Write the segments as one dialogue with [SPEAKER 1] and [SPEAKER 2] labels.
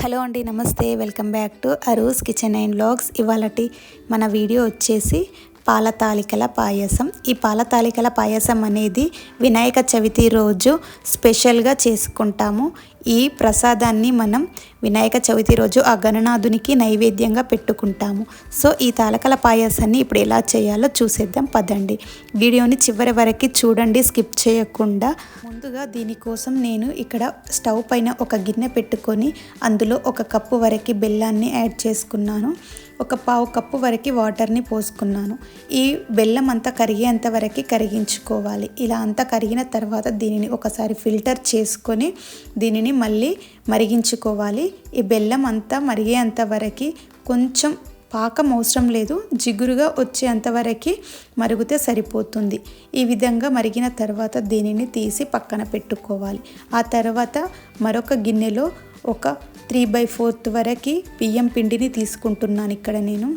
[SPEAKER 1] Hello అండి నమస్తే. Welcome back to Aru's kitchen and vlogs ఇవాళటి మన వీడియో వచ్చేసి పాల తాలికల పాయసం. ఈ పాల తాలికల పాయసం అనేది వినాయక చవితి రోజు స్పెషల్గా చేసుకుంటాము. ఈ ప్రసాదాన్ని మనం వినాయక చవితి రోజు ఆ గణనాథునికి నైవేద్యంగా పెట్టుకుంటాము. సో ఈ తాలకల పాయసాన్ని ఇప్పుడు ఎలా చేయాలో చూసేద్దాం. పదండి. వీడియోని చివరి వరకు చూడండి స్కిప్ చేయకుండా. ముందుగా దీనికోసం నేను ఇక్కడ స్టవ్ పైన ఒక గిన్నె పెట్టుకొని అందులో ఒక కప్పు వరకు బెల్లాన్ని యాడ్ చేసుకున్నాను. ఒక పావు కప్పు వరకు వాటర్ని పోసుకున్నాను. ఈ బెల్లం అంతా కరిగేంత వరకు కరిగించుకోవాలి. ఇలా అంతా కరిగిన తర్వాత దీనిని ఒకసారి ఫిల్టర్ చేసుకొని దీనిని మళ్ళీ మరిగించుకోవాలి. ఈ బెల్లం అంతా మరిగేంత వరకు కొంచెం పాకం అవసరం లేదు. జిగురుగా వచ్చేంత వరకు మరిగితే సరిపోతుంది. ఈ విధంగా మరిగిన తర్వాత దీనిని తీసి పక్కన పెట్టుకోవాలి. ఆ తర్వాత మరొక గిన్నెలో ఒక త్రీ బై ఫోర్త్ వరకు బియ్యం పిండిని తీసుకుంటున్నాను ఇక్కడ నేను.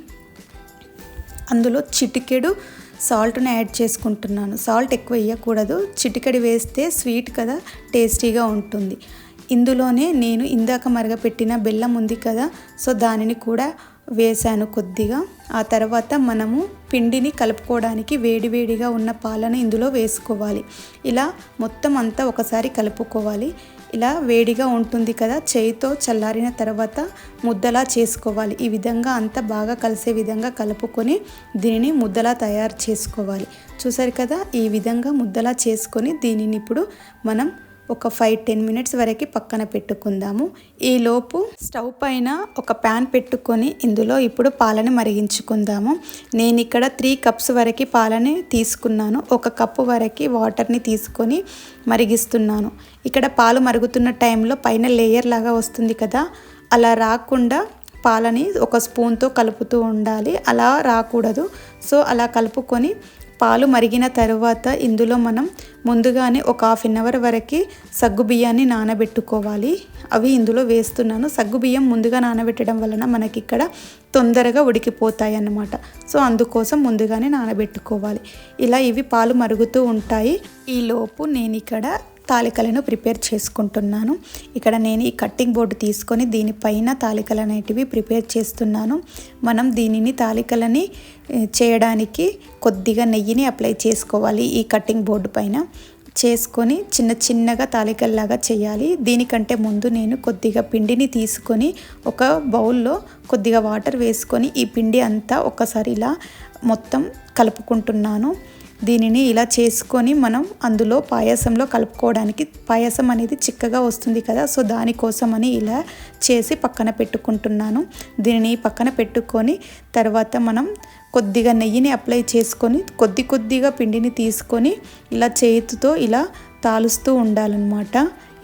[SPEAKER 1] అందులో చిటికెడు సాల్ట్ని యాడ్ చేసుకుంటున్నాను. సాల్ట్ ఎక్కువ వేయకూడదు. చిటికెడు వేస్తే స్వీట్ కదా టేస్టీగా ఉంటుంది. ఇందులోనే నేను ఇందాక మరగపెట్టిన బెల్లం ఉంది కదా సో దానిని కూడా వేసాను కొద్దిగా. ఆ తర్వాత మనము పిండిని కలుపుకోవడానికి వేడివేడిగా ఉన్న పాలను ఇందులో వేసుకోవాలి. ఇలా మొత్తం అంతా ఒకసారి కలుపుకోవాలి. ఇలా వేడిగా ఉంటుంది కదా చేయితో చల్లారిన తర్వాత ముద్దలా చేసుకోవాలి. ఈ విధంగా అంతా బాగా కలిసే విధంగా కలుపుకొని దీనిని ముద్దలా తయారు చేసుకోవాలి. చూసారు కదా ఈ విధంగా ముద్దలా చేసుకొని దీనిని ఇప్పుడు మనం ఒక ఫైవ్ టెన్ మినిట్స్ వరకు పక్కన పెట్టుకుందాము. ఈలోపు స్టవ్ పైన ఒక ప్యాన్ పెట్టుకొని ఇందులో ఇప్పుడు పాలని మరిగించుకుందాము. నేను ఇక్కడ త్రీ కప్స్ వరకు పాలని తీసుకున్నాను. ఒక కప్పు వరకు వాటర్ని తీసుకొని మరిగిస్తున్నాను. ఇక్కడ పాలు మరుగుతున్న టైంలో పైన లేయర్ లాగా వస్తుంది కదా అలా రాకుండా పాలని ఒక స్పూన్తో కలుపుతూ ఉండాలి. అలా రాకూడదు. సో అలా కలుపుకొని పాలు మరిగిన తర్వాత ఇందులో మనం ముందుగానే ఒక హాఫ్ అన్ అవర్ వరకు సగ్గు బియ్యాన్ని నానబెట్టుకోవాలి. అవి ఇందులో వేస్తున్నాను. సగ్గు బియ్యం ముందుగా నానబెట్టడం వలన మనకి ఇక్కడ తొందరగా ఉడికిపోతాయి అన్నమాట. సో అందుకోసం ముందుగానే నానబెట్టుకోవాలి. ఇలా ఇవి పాలు మరుగుతూ ఉంటాయి. ఈలోపు నేను ఇక్కడ తాలికలను ప్రిపేర్ చేసుకుంటున్నాను. ఇక్కడ నేను ఈ కట్టింగ్ బోర్డు తీసుకొని దీనిపైన తాలికలు అనేటివి ప్రిపేర్ చేస్తున్నాను. మనం దీనిని తాలికలని చేయడానికి కొద్దిగా నెయ్యిని అప్లై చేసుకోవాలి ఈ కట్టింగ్ బోర్డు పైన. చేసుకొని చిన్న చిన్నగా తాలికల్లాగా చేయాలి. దీనికంటే ముందు నేను కొద్దిగా పిండిని తీసుకొని ఒక బౌల్లో కొద్దిగా వాటర్ వేసుకొని ఈ పిండి అంతా ఒకసారి ఇలా మొత్తం కలుపుకుంటున్నాను. దీనిని ఇలా చేసుకొని మనం అందులో పాయసంలో కలుపుకోవడానికి పాయసం అనేది చిక్కగా వస్తుంది కదా సో దానికోసం అని ఇలా చేసి పక్కన పెట్టుకుంటున్నాను. దీనిని పక్కన పెట్టుకొని తర్వాత మనం కొద్దిగా నెయ్యిని అప్లై చేసుకొని కొద్ది కొద్దిగా పిండిని తీసుకొని ఇలా చేతితో ఇలా తాలుస్తూ ఉండాలన్నమాట.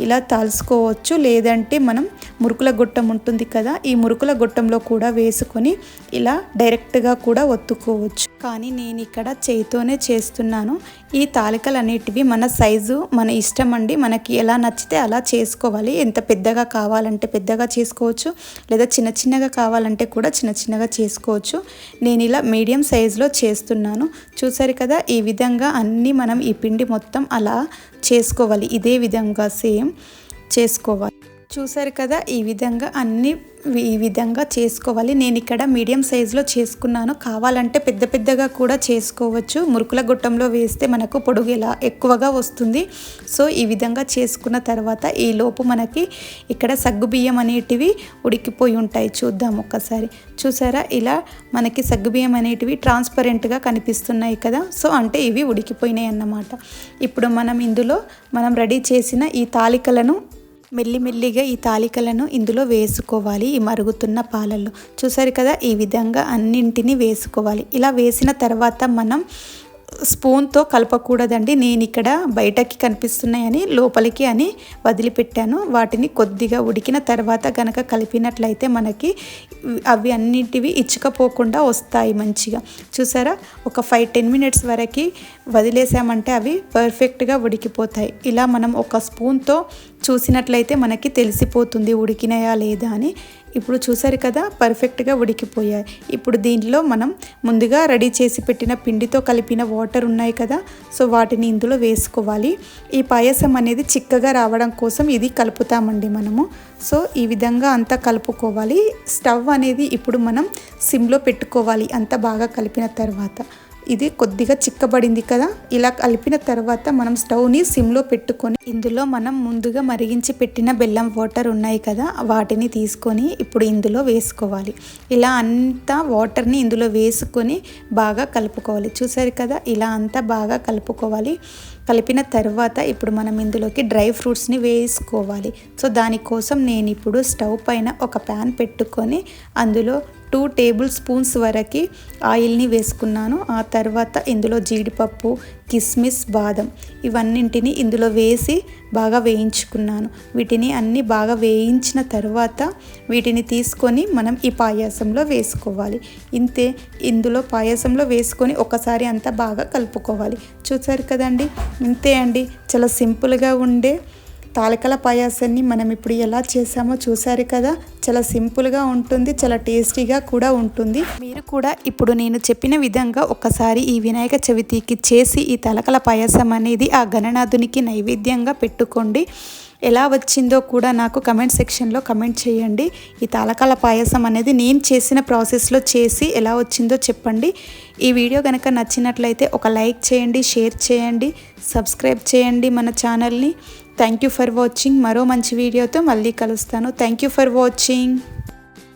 [SPEAKER 1] ఇలా తాల్చుకోవచ్చు లేదంటే మనం మురుకుల గొట్టం ఉంటుంది కదా ఈ మురుకుల గొట్టంలో కూడా వేసుకొని ఇలా డైరెక్ట్గా కూడా ఒత్తుకోవచ్చు. కానీ నేను ఇక్కడ చేయితోనే చేస్తున్నాను. ఈ తాలికలు అనేటివి మన సైజు మన ఇష్టం అండి. మనకి ఎలా నచ్చితే అలా చేసుకోవాలి. ఎంత పెద్దగా కావాలంటే పెద్దగా చేసుకోవచ్చు. లేదా చిన్న చిన్నగా కావాలంటే కూడా చిన్న చిన్నగా చేసుకోవచ్చు. నేను ఇలా మీడియం సైజులో చేస్తున్నాను. చూసారు కదా ఈ విధంగా అన్నీ మనం ఈ పిండి మొత్తం అలా చేసుకోవాలి. ఇదే విధంగా సేమ్ చేసుకోవాలి. చూసారు కదా ఈ విధంగా అన్ని ఈ విధంగా చేసుకోవాలి. నేను ఇక్కడ మీడియం సైజులో చేసుకున్నాను. కావాలంటే పెద్ద పెద్దగా కూడా చేసుకోవచ్చు. మురుకుల గుట్టంలో వేస్తే మనకు పొడుగు ఇలా ఎక్కువగా వస్తుంది. సో ఈ విధంగా చేసుకున్న తర్వాత ఈ లోపు మనకి ఇక్కడ సగ్గుబియ్యం అనేటివి ఉడికిపోయి ఉంటాయి. చూద్దాం ఒక్కసారి. చూసారా? ఇలా మనకి సగ్గుబియ్యం అనేటివి ట్రాన్స్పరెంట్గా కనిపిస్తున్నాయి కదా. సో అంటే ఇవి ఉడికిపోయినాయి అన్నమాట. ఇప్పుడు మనం ఇందులో మనం రెడీ చేసిన ఈ తాలికలను మెల్లిమెల్లిగా ఈ తాలికలను ఇందులో వేసుకోవాలి. ఈ మరుగుతున్న పాలల్లో చూసారు కదా ఈ విధంగా అన్నింటినీ వేసుకోవాలి. ఇలా వేసిన తర్వాత మనం స్పూన్తో కలపకూడదండి. నేను ఇక్కడ బయటకి కనిపిస్తున్నాయని లోపలికి అని వదిలిపెట్టాను. వాటిని కొద్దిగా ఉడికిన తర్వాత కనుక కలిపినట్లయితే మనకి అవి అన్నింటివి ఇచ్చుకపోకుండా వస్తాయి మంచిగా. చూసారా ఒక ఫైవ్ టెన్ మినిట్స్ వరకు వదిలేసామంటే అవి పర్ఫెక్ట్గా ఉడికిపోతాయి. ఇలా మనం ఒక స్పూన్తో చూసినట్లయితే మనకి తెలిసిపోతుంది ఉడికినాయా లేదా అని. ఇప్పుడు చూసారు కదా పర్ఫెక్ట్గా ఉడికిపోయాయి. ఇప్పుడు దీంట్లో మనం ముందుగా రెడీ చేసి పెట్టిన పిండితో కలిపిన వాటర్ ఉన్నాయి కదా సో వాటిని ఇందులో వేసుకోవాలి. ఈ పాయసం అనేది చిక్కగా రావడం కోసం ఇది కలుపుతామండి మనము. సో ఈ విధంగా అంతా కలుపుకోవాలి. స్టవ్ అనేది ఇప్పుడు మనం సిమ్లో పెట్టుకోవాలి అంత బాగా కలిపిన తర్వాత. ఇది కొద్దిగా చిక్కబడింది కదా. ఇలా కలిపిన తర్వాత మనం స్టవ్ని సిమ్లో పెట్టుకొని ఇందులో మనం ముందుగా మరిగించి పెట్టిన బెల్లం వాటర్ ఉన్నాయి కదా వాటిని తీసుకొని ఇప్పుడు ఇందులో వేసుకోవాలి. ఇలా అంతా వాటర్ని ఇందులో వేసుకొని బాగా కలుపుకోవాలి. చూసారు కదా ఇలా అంతా బాగా కలుపుకోవాలి. కలిపిన తర్వాత ఇప్పుడు మనం ఇందులోకి డ్రై ఫ్రూట్స్ని వేసుకోవాలి. సో దానికోసం నేను ఇప్పుడు స్టవ్ పైన ఒక ప్యాన్ పెట్టుకొని అందులో టూ టేబుల్ స్పూన్స్ వరకు ఆయిల్ని వేసుకున్నాను. ఆ తర్వాత ఇందులో జీడిపప్పు కిస్మిస్ బాదం. ఇవన్నింటిని ఇందులో వేసి బాగా వేయించుకున్నాను. వీటిని అన్ని బాగా వేయించిన తర్వాత వీటిని తీసుకొని మనం ఈ పాయసంలో వేసుకోవాలి. ఇంతే ఇందులో పాయసంలో వేసుకొని ఒకసారి అంతా బాగా కలుపుకోవాలి. చూసారు కదండి? ఇంతే అండి. చాలా సింపుల్గా ఉండే తాలికల పాయాసాన్ని మనం ఇప్పుడు ఎలా చేసామో చూసారు కదా? చాలా సింపుల్గా ఉంటుంది చాలా టేస్టీగా కూడా ఉంటుంది. మీరు కూడా ఇప్పుడు నేను చెప్పిన విధంగా ఒకసారి ఈ వినాయక చవితికి చేసి ఈ తలకల పాయసం అనేది ఆ గణనాథునికి నైవేద్యంగా పెట్టుకోండి. ఎలా వచ్చిందో కూడా నాకు కమెంట్ సెక్షన్లో కమెంట్ చేయండి. ఈ తాలకాల పాయసం అనేది నేను చేసిన ప్రాసెస్లో చేసి ఎలా వచ్చిందో చెప్పండి. ఈ వీడియో కనుక నచ్చినట్లయితే ఒక లైక్ చేయండి షేర్ చేయండి సబ్స్క్రైబ్ చేయండి మన ఛానల్ని. థ్యాంక్ యూ ఫర్ వాచింగ్ మరో మంచి వీడియోతో మళ్ళీ కలుస్తాను. Thank you for watching